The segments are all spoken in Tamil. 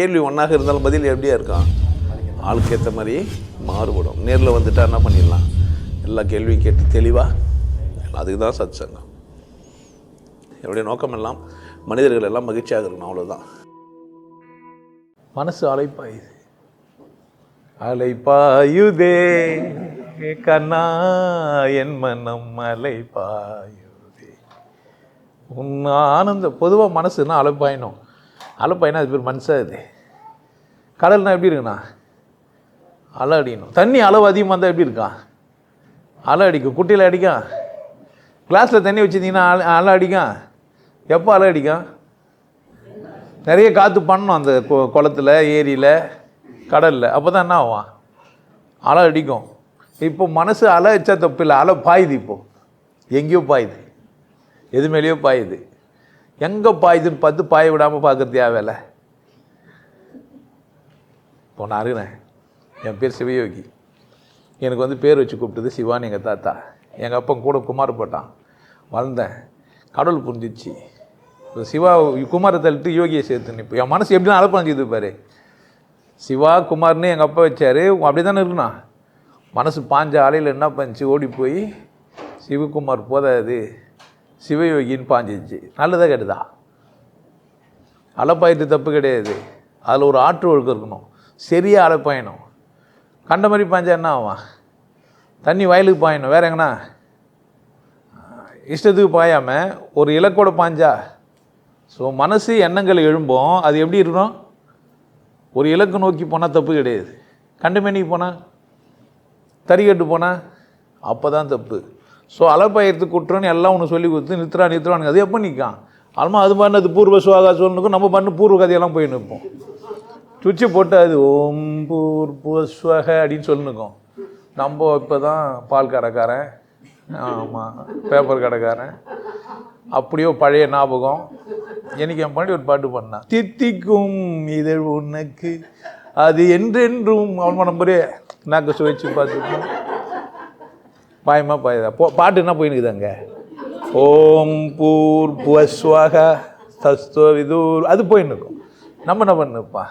கேள்வி ஒன்றாக இருந்தாலும் பதில் எப்படியா இருக்கான் ஆளுக்கு ஏற்ற மாதிரி மாறுபடும். நேரில் வந்துட்டா என்ன பண்ணிடலாம்? எல்லா கேள்வியும் கேட்டு தெளிவாக அதுக்கு தான் சத் சங்கம் என்னுடைய நோக்கம் எல்லாம் மனிதர்கள் எல்லாம் மகிழ்ச்சியாக இருக்கணும் அவ்வளோதான் மனசு அலைப்பாயுது. அலைப்பாயுதே கண்ணா என் மனம் அலைப்பாயுதே. உன் ஆனந்த பொதுவாக மனசுன்னா அலைப்பாயணும் அலைப்பாயினா அது பேர் மனசா இது. கடல்னால் எப்படி இருக்குண்ணா? அலை அடிக்கணும். தண்ணி அளவு அதிகமாக இருந்தால் எப்படி இருக்கான் அலை அடிக்கும். குட்டியில் அடிக்கும் கிளாஸில் தண்ணி வச்சுருந்தீங்கன்னா அலை அலை அடிக்கும் எப்போ அலை அடிக்கும் நிறைய காற்று பண்ணணும் அந்த கு- குளத்துல ஏரியில் கடலில். அப்போ தான் என்ன ஆகும்? அலை அடிக்கும். இப்போ மனசு அலை வச்சா தப்பு இல்லை. அலை பாயுது இப்போது எங்கேயோ பாயுது. எது மேலேயோ பாயுது. எங்கே பாயுதுன்னு பார்த்து பாய விடாமல் பார்க்கறது தேவையில்ல. இப்போ நான் இருக்கிறேன் என் பேர் சிவயோகி. எனக்கு வந்து பேர் வச்சு கூப்பிட்டது சிவான்னு எங்கள் தாத்தா. எங்கள் அப்பா கூட குமார் போட்டான். வளர்ந்தேன். கடவுள் புரிஞ்சிச்சு. இப்போ சிவா குமாரை தள்ளிட்டு யோகியை சேர்த்துன்னு இப்போ என் மனசு எப்படிலாம் அலப்பாஞ்சுது பாரு. சிவா குமார்னு எங்கள் அப்பா வச்சார். அப்படி தானே இருக்கணும் மனசு பாஞ்ச அலையில் என்ன பண்ணுச்சு? ஓடி போய் சிவகுமார் போதாது. சிவயோகின்னு பாஞ்சிச்சு. நல்லதாக கெட்டதா? அலப்பாயிட்டு தப்பு கிடையாது. அதில் ஒரு ஆற்று ஒழுக்கம் இருக்கணும். சரியாக அலப்பாயணும். கண்ட மாதிரி பாஞ்சா என்ன ஆகும்? தண்ணி வயலுக்கு பாயணும். வேற எங்கண்ணா? இஷ்டத்துக்கு பாயாமல் ஒரு இலக்கோட பாஞ்சா. ஸோ மனசு எண்ணங்கள் எழும்போம் அது எப்படி இருக்கணும்? ஒரு இலக்கு நோக்கி போனால் தப்பு கிடையாது. கண்டுமேனிக்கு போனால் தறிக்கட்டு போனால் அப்போ தான் தப்பு. ஸோ அலப்பயத்து குற்றம்னு எல்லாம் ஒன்று சொல்லி கொடுத்து நிறுத்துறா நிறுத்துறானுங்க. அது எப்போ நிற்கான் அல்மா அது பண்ணது பூர்வ சுவாகா சொல்லணுக்கும் நம்ம பண்ண பூர்வ கதையெல்லாம் போய் நிற்போம். சுவிட்சு போட்டு அது ஓம் பூர்வ ஸ்வக அப்படின்னு சொல்லிருக்கோம் நம்ம இப்போ தான் பால் கடைக்காரன். ஆமாம் பேப்பர் கடைக்காரன். அப்படியோ பழைய ஞாபகம். எனக்கு என் பாண்டி ஒரு பாட்டு பண்ணான் தித்திக்கும் இதழ் உனக்கு அது என்றென்றும் அவன் நம்பரே நாங்கள் சுவைச்சு பார்த்துக்கணும் பாயமா பாயுதா போ பாட்டு என்ன போயினுக்குது அங்கே? ஓம் பூர் புவஸ்வாக தஸ்தோ விதூர். அது போயின்னு இருக்கும். நம்ம என்ன பண்ணுப்பா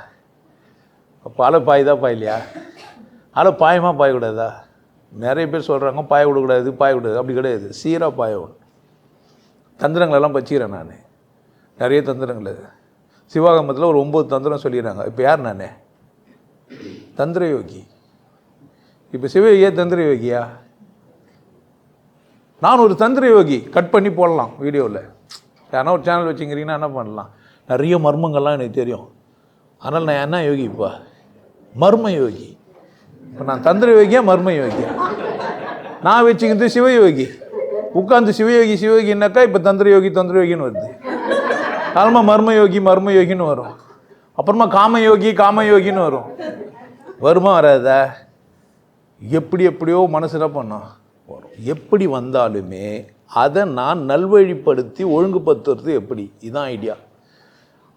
அப்போ அலை பாயுதா பாயலையா? அலை பாயமா பாயக்கூடாதா? நிறைய பேர் சொல்கிறாங்க பாய விடக்கூடாது பாய விடாது அப்படி கிடையாது. சீராக பாய விடணும் தந்திரங்களெல்லாம் பச்சிக்கிறேன் நான். நிறைய தந்திரங்கள் சிவாகமத்தில் ஒரு ஒம்பது தந்திரம் சொல்லிடுறாங்க. இப்போ யார் நான்? தந்திர யோகி இப்போ சிவயோகியா தந்திர யோகியா நான் ஒரு தந்திர யோகி கட் பண்ணி போடலாம் வீடியோவில் யாரா ஒரு சேனல் வச்சுக்கிறீங்கன்னா என்ன பண்ணலாம்? நிறைய மர்மங்கள்லாம் எனக்கு தெரியும். அதனால் நான் என்ன யோகி இப்போ? மர்ம யோகி இப்போ நான் தந்திர யோகியா மர்ம யோகியா நான் வச்சுக்கிறது சிவயோகி. உட்காந்து சிவயோகி சிவயோகின்னாக்கா இப்போ தந்திர யோகி தந்திர யோகின்னு வருது. காலமாக மர்ம யோகி மர்ம யோகின்னு வரும். அப்புறமா காம யோகி காம யோகின்னு வரும். வருமா வராதா? எப்படி எப்படியோ மனசில் பண்ணோம் பண்ணும். எப்படி வந்தாலுமே அதை நான் நல்வழிப்படுத்தி ஒழுங்குபடுத்துறது எப்படி? இதுதான் ஐடியா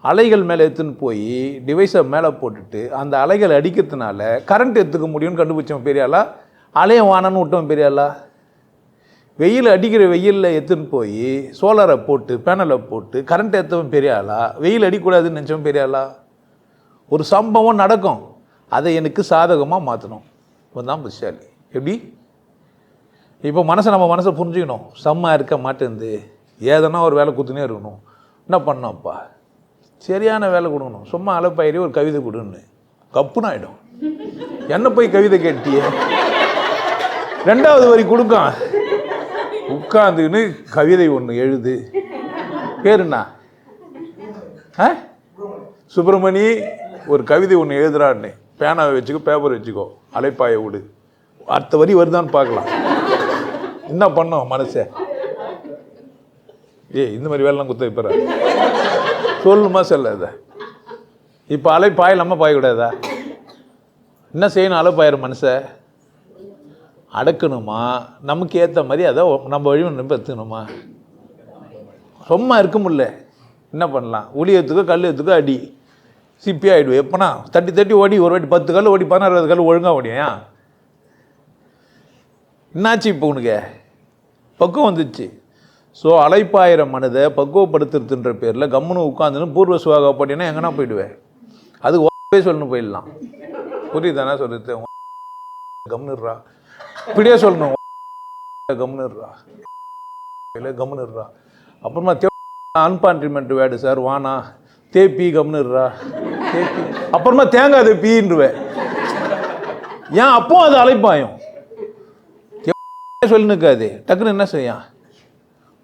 அலைகள் மேலே எடுத்துன்னு போய் டிவைஸை மேலே போட்டுட்டு அந்த அலைகள் அடிக்கிறதுனால கரண்ட் எடுத்துக்க முடியும்னு கண்டுபிடிச்சவன் பெரியாளா அலையை வானன்னு விட்டவன் பெரியாளா வெயில் அடிக்கிற வெயிலில் எடுத்துன்னு போய் சோலாரை போட்டு பேனலை போட்டு கரண்ட் ஏற்றவன் பெரியாளா வெயில் அடிக்கூடாதுன்னு நினச்சவன் பெரியாளா ஒரு சம்பவம் நடக்கும். அதை எனக்கு சாதகமாக மாற்றணும் இப்போ தான் புத்திசாலி. எப்படி? இப்போ மனசை நம்ம மனசை புரிஞ்சுக்கணும். செம்ம இருக்க மாட்டேங்குது. ஏதனா ஒரு வேலை குத்துனே இருக்கணும். என்ன பண்ணோம்ப்பா? சரியான வேலை கொடுக்கணும். சும்மா அலப்பாயிரி ஒரு கவிதை கொடுன்னு. கப்புன்னு ஆகிடும் என்ன போய் கவிதை கேட்டியே? ரெண்டாவது வரி கொடுக்கான் உட்காந்துன்னு கவிதை ஒன்று எழுது. பேருண்ணா? ஆ? சுப்பிரமணி ஒரு கவிதை ஒன்று எழுதுறான்னு பேனாவை வச்சுக்கோ பேப்பர் வச்சுக்கோ. அலைப்பாயை விடு. அடுத்த வரி வருதான்னு பார்க்கலாம். என்ன பண்ணும் மனசே ஏய் இந்த மாதிரி வேலைலாம் குத்த வைப்பற சொல்லுமா செல்ல இதை. இப்போ அலை பாயலாமா பாயக்கூடாதா? என்ன செய்யணும் அலை பாயிரும் மனசை அடக்கணுமா? நமக்கு ஏற்ற மாதிரி அதை நம்ம வழி நம்ம எடுத்துக்கணுமா சும்மா இருக்க முடியல. என்ன பண்ணலாம்? உளியத்துக்கோ எடுத்துக்கோ கல் அடி. சிப்பி ஆகிடுவோம் எப்போனா? தட்டி தட்டி ஓடி ஒரு வாட்டி பத்து கல் ஓடி பதினாறு கல் ஒழுங்காக ஓடியா? என்னாச்சு இப்போ உனக்கு? பக்குவம் வந்துச்சு. ஸோ அலைப்பாயிர மனதை பக்குவப்படுத்துறதுன்ற பேரில் கம்முன்னு உட்காந்துன்னு பூர்வ சுவாகா போட்டினா எங்கன்னா போயிடுவேன். அது ஓப்பே சொல்லணும் போயிடலாம். புரியுதானே சொல்லுது கம்னுடுறா இப்படியே சொல்லணும். கம்னுடுறா இல்லை கம்னுடுறா அப்புறமா தே அன்பான்ட்ரிமெண்ட் வேர்டு சார் வானா தேப்பி கம்னுடுறா தேப்பி அப்புறமா தேங்காய் தேப்பின்றுவேன் ஏன் அப்போ அது அலைப்பாயும். சொல்லி நிற்காது. டக்குன்னு என்ன செய்யும்?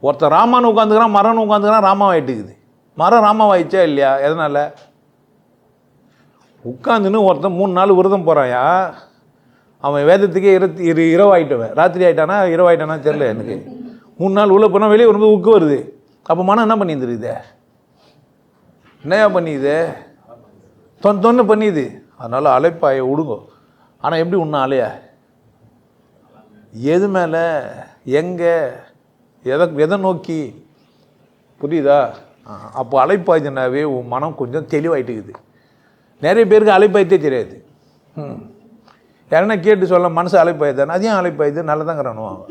ஒருத்தன் ராமான்னு உட்காந்துக்கிறான் மரம்னு உட்காந்துக்கிறான் ராமாவாயிட்டுக்குது. மரம் ராமாவாயிடுச்சா இல்லையா? எதனால்? உட்காந்துன்னு ஒருத்தன் மூணு நாள் விரதம் போகிறாயா அவன் வேதத்துக்கே இருபத்தி இரு இரவாயிட்டவன். ராத்திரி ஆகிட்டானா இரவாயிட்டானா தெரில எனக்கு. மூணு நாள் உள்ளே போனால் வெளியே வரும்போது உக்கு வருது. அப்போ மனம் என்ன பண்ணியிருந்துருக்குது என்னையா பண்ணியுது? தொன் தொன்னு பண்ணியுது. அதனால் அலைப்பாய விடுங்கோ ஆனால் எப்படி ஒன்றும் அலைய எது மேலே எங்கே எதை எதை நோக்கி? புரியுதா? அப்போ அலைப்பாய்ச்சினாவே உன் மனம் கொஞ்சம் தெளிவாயிட்டுக்குது. நிறைய பேருக்கு அலைப்பாய்த்தே தெரியாது. ம். யாருன்னா கேட்டு சொல்ல மனசு அலைப்பாயுதானே? அதையும் அழைப்பாயுது நல்லதாங்கிறானுவாங்க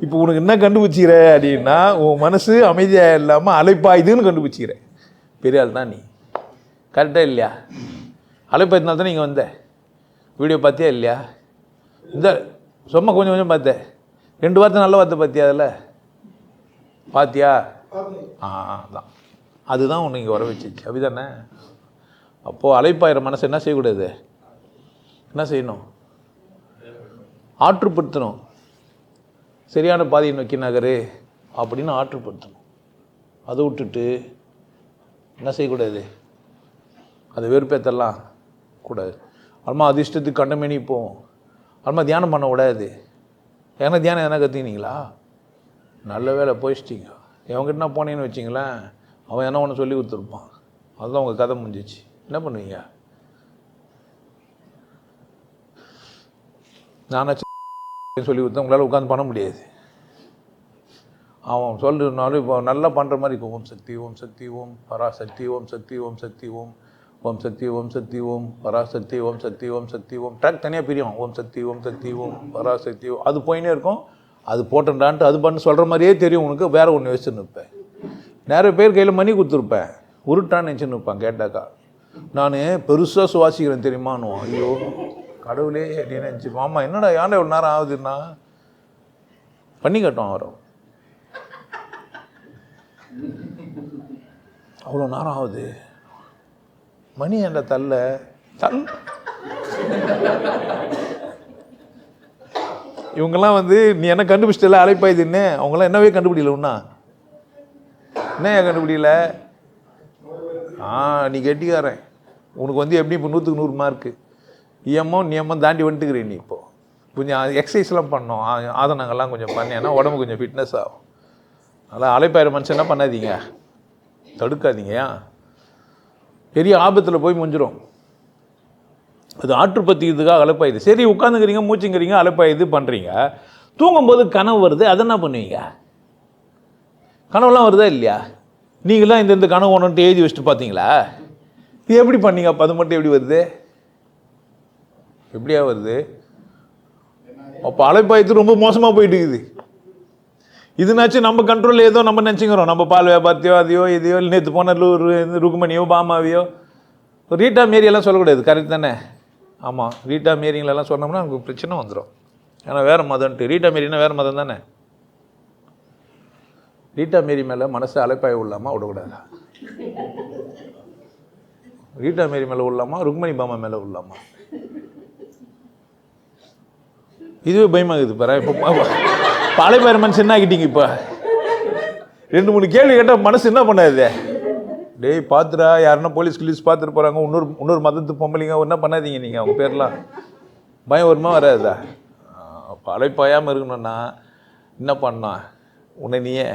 இப்போ உனக்கு என்ன கண்டுபிடிச்சிக்கிற அப்படின்னா உன் மனசு அமைதியாக இல்லாமல் அலைப்பாயுதுன்னு கண்டுபிடிச்சிக்கிற. பெரிய ஆள் தான் நீ. கரெக்டாக இல்லையா? அலைப்பாயத்தினால தான் நீங்கள் வந்த. வீடியோ பார்த்தியா இல்லையா? இந்த சும்மா கொஞ்சம் கொஞ்சம் பார்த்தேன் ரெண்டு வார்த்தை நல்ல வார்த்தை பார்த்தியா அதில்? பார்த்தியா? ஆ அதான். அதுதான் உன்னை இங்கே வர வச்சிச்சு. அப்படிதானே? அப்போது அலைப்பாயிர மனசு என்ன செய்யக்கூடாது? என்ன செய்யணும்? ஆற்றுப்படுத்தணும். சரியான பாதையை நோக்கி நகரு அப்படின்னு ஆற்றுப்படுத்தணும். அதை விட்டுட்டு என்ன செய்யக்கூடாது? அதை வெறுப்பேற்றலாம் கூடாது. அம்மா அதிர்ஷ்டத்துக்கு கண்டமேனி போவோம் அல்மா தியானம் பண்ண விடாது. ஏன்னா தியானம் எதனா கற்றுக்கினீங்களா நல்ல வேலை போயிச்சிட்டிங்க எவங்கிட்ட போனேன்னு வச்சிங்களேன் அவன் என்ன ஒன்று சொல்லி கொடுத்துருப்பான். அதுதான் உங்கள் கதை முடிஞ்சிச்சு. என்ன பண்ணுவீங்க? நானாச்சும் சொல்லி கொடுத்தா உங்களால் உட்காந்து பண்ண முடியாது. அவன் சொல்றதுனாலும் இப்போ நல்லா பண்ணுற மாதிரி ஓம் சக்தி ஓம் சக்தி ஓம் பராசக்தி ஓம் சக்தி ஓம் சக்தி ஓம் ஓம் சக்தி ஓம் சக்தி ஓம் பராசக்தி ஓம் சக்தி ஓம் சக்தி ஓம் ட்ராக் தனியாக பிரியும். ஓம் சக்தி ஓம் சக்தி ஓம் பராசக்தி ஓம் அது போயினே இருக்கும். அது போட்டேன்டான்ட்டு அது பண்ணு சொல்கிற மாதிரியே தெரியும் உனக்கு. வேறு ஒன்று வச்சுன்னு நிற்பேன் நிறைய பேர் கையில் மணி கொடுத்துருப்பேன். உருட்டான்னு நினச்சின்னு நிற்பான் கேட்டாக்கா. நான் பெருசாக சுவாசிக்கிறேன் தெரியுமான்னு. ஐயோ கடவுளே அப்படின்னு நினச்சி ஆமாம் என்னடா ஏன்டா இவ்வளோ நேரம் ஆகுதுன்னா? பண்ணி கட்டும் அவரும் அவ்வளோ நேரம் ஆகுது. மணி என்ற தள்ள தல். இவங்கெல்லாம் வந்து நீ என்ன கண்டுபிடிச்சிட்டல? அலைப்பாயுதுன்னு அவங்களாம் என்னவே கண்டுபிடிக்கல ஒன்றா என்ன ஏன் கண்டுபிடிக்கல? ஆ நீ கெட்டிக்காரன். உனக்கு வந்து எப்படி இப்போ நூற்றுக்கு நூறு மார்க்கு? இஎம்மும் நியமம் தாண்டி வந்துட்டுக்கிறீ நீ இப்போது கொஞ்சம் எக்ஸசைஸ்லாம் பண்ணோம் ஆதனங்கள்லாம் கொஞ்சம் பண்ணேன்னா உடம்பு கொஞ்சம் ஃபிட்னஸ் ஆகும். அதனால் அழைப்பாயிரம் மனுஷன் என்ன பண்ணாதீங்க? தடுக்காதீங்க ஏன் பெரிய ஆபத்தில் போய் முடிஞ்சிரும் அது ஆற்றுப்பத்திக்கிறதுக்காக அலைப்பாயுது. சரி உட்காந்துக்கிறீங்க மூச்சுங்கிறீங்க அலப்பாயுது பண்ணுறீங்க தூங்கும்போது கனவு வருது அதை என்ன பண்ணுவீங்க? கனவுலாம் வருதா இல்லையா? நீங்களாம் இந்த இந்த கனவு ஒன்றுன்ட்டு எழுதி வச்சுட்டு பார்த்தீங்களா இது எப்படி பண்ணீங்க அப்போ? அது மட்டும் எப்படி வருது? எப்படியா வருது? அப்போ அலைப்பாயத்து ரொம்ப மோசமாக போயிட்டு இருக்குது. இதுனாச்சும் நம்ம கண்ட்ரோலில் ஏதோ நம்ம நினச்சிக்கிறோம். நம்ம பால் வியாபாரத்தையோ அதையோ இதையோ நேற்று போன லூ- ருக்குமணியோ பாமாவையோ. ரீட்டா மேரியெல்லாம் சொல்லக்கூடாது. கரெக்ட் தானே? ஆமாம் ரீட்டா மேரிங்களெல்லாம் சொன்னோம்னா நமக்கு பிரச்சனை வந்துடும் ஏன்னா வேறு மதம்ன்ட்டு. ரீட்டா மேரின்னா வேறு மதம் தானே? ரீட்டா மேரி மேலே மனசு அலைப்பாய உள்ளாமல் விடக்கூடாதா? ரீட்டா மேரி மேலே உள்ளாமா? ருக்மணி பாமா மேலே உள்ளாமா? இதுவே பயமாகுது பாரு இப்போ பாலைப்பாயிர மனுஷன் என்ன ஆகிட்டீங்க இப்போ. ரெண்டு மூணு கேள்வி கேட்டால் மனசு என்ன பண்ணாது? டேய் பார்த்துடா யாருன்னா போலீஸ் கிலீஸ் பார்த்துட்டு போகிறாங்க இன்னொரு இன்னொரு மதத்து பொம்பளைங்க என்ன பண்ணாதீங்க நீங்கள் அவங்க பேர்லாம். பயம் வருமா வராதா? பழைப்பாயாமல் இருக்கணும்னா என்ன பண்ணா? உன்னை நீயே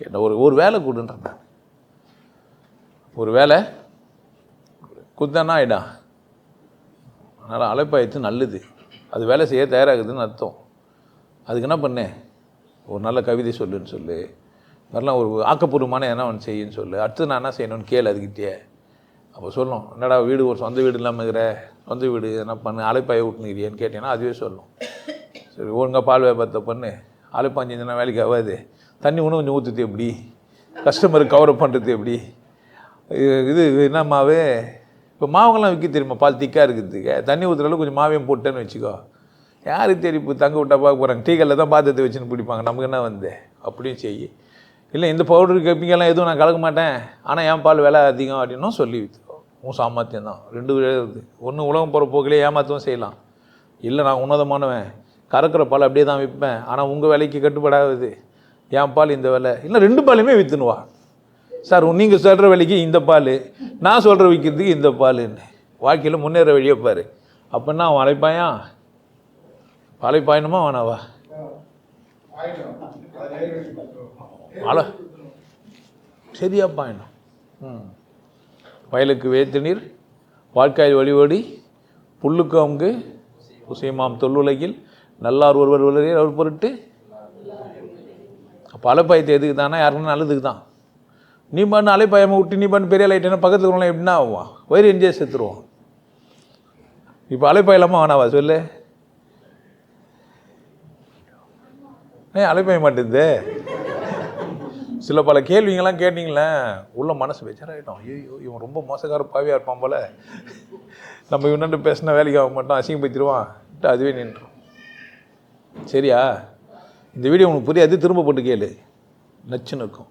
கேட்ட ஒரு ஒரு வேலை கொடுன்றான் ஒரு வேலை குத்தானா ஆகிடா அதனால் அழைப்பாயிடுச்சு நல்லது. அது வேலை செய்ய தயாராகுதுன்னு அர்த்தம். அதுக்கு என்ன பண்ணேன் ஒரு நல்ல கவிதை சொல்லுன்னு சொல்லு. மாதிரிலாம் ஒரு ஆக்கப்பூர்வமான என்ன ஒன்று செய்யுன்னு சொல்லு. அடுத்து நான் என்ன செய்யணும்னு கேள் அதுக்கிட்டே அப்போ சொல்லும். என்னடா வீடு ஒரு சொந்த வீடு இல்லாமல் இருக்கிற? சொந்த வீடு என்ன பண்ணு? அலைப்பாய விட்டுனுக்கிறியன்னு கேட்டேன்னா அதுவே சொல்லும். சரி ஒழுங்கா பால் வியாபாரத்தை பண்ணு. அலைப்பாஞ்சிருந்தா வேலைக்கு ஆகாது. தண்ணி ஒன்று கொஞ்சம் ஊற்றுது எப்படி? கஸ்டமருக்கு கவர் பண்ணுறது எப்படி? இது இது என்னம்மாவே? இப்போ மாவுங்கெல்லாம் விற்க தெரியுமா? பால் திக்காக இருக்கிறதுக்கு தண்ணி ஊற்றுற அளவுக்கு கொஞ்சம் மாவையும் போட்டேன்னு வச்சுக்கோ. யார் தெரிப்பு இப்போ தங்க விட்டா பார்க்க போகிறாங்க டீ தான் பாத்திரத்தை வச்சுன்னு பிடிப்பாங்க நமக்கு என்ன வந்து? அப்படியும் செய்யி. இல்லை இந்த பவுடர் கேப்பிங்கெல்லாம் எதுவும் நான் கலக்க மாட்டேன். ஆனால் என் பால் விலை அதிகம் அப்படின்னும் சொல்லி விற்றுக்கோ உன் சாமர்த்தியம் தான். ரெண்டு இருக்குது. ஒன்று உலகம் போகிற போக்கிலே ஏமாற்றவும் செய்யலாம். இல்லை நான் உன்னதமானவன். கறக்கிற பால் அப்படியே தான் விற்பேன். ஆனால் உங்கள் விலைக்கு கட்டுப்படாது என் பால் இந்த விலை. இல்லை ரெண்டு பாலுமே விற்றுனுவா சார் நீங்கள் சொல்கிற விலைக்கு இந்த பால். நான் சொல்கிற விற்கிறதுக்கு இந்த பாலுன்னு. வாழ்க்கையில் முன்னேற வழியை பாரு. அப்படின்னா அவன் அழைப்பாயான் அழைப்பாயணுமா வேணாவா வாழை. சரியா பாயணும் ம். வயலுக்கு வேத்து நீர் வாழ்க்காய் வழிவோடி புல்லுக்கு அங்கு உசைமாம் தொல்லுலகில் நல்லார் ஒருவர் உலகில் அவர் பொருட்டு. அப்போ அலைப்பாயத்தை எதுக்கு தானே? யாருக்குன்னா நல்லதுக்கு தான். நீ பண்ணு அலைப்பாயமை விட்டு நீ பண்ணு பெரிய லைட்டுன்னா பக்கத்துக்கு இருக்கிறவங்க எப்படின்னா ஆகுவான் வயிறு எஞ்சியே செத்துருவான். இப்போ அலைப்பாயலாமா வேணாவா சொல்லு. ஏன் அலைப்பாய மாட்டேங்குது? சில பல கேள்விங்கெல்லாம் கேட்டிங்களே உள்ள மனசு பெச்சாராயிட்டோம் ஐயோ இவன் ரொம்ப மோசக்கார பாவியாக இருப்பான் போல. நம்ம இவன்ட்டு பேசினா வேலைக்கு ஆக மாட்டோம் அசிங்கப்படுத்திடுவான் அதுவே நின்றோம் சரியா? இந்த வீடியோ உனக்கு புரியாது திரும்ப போட்டு கேளு. நச்சுன்னு இருக்கும்.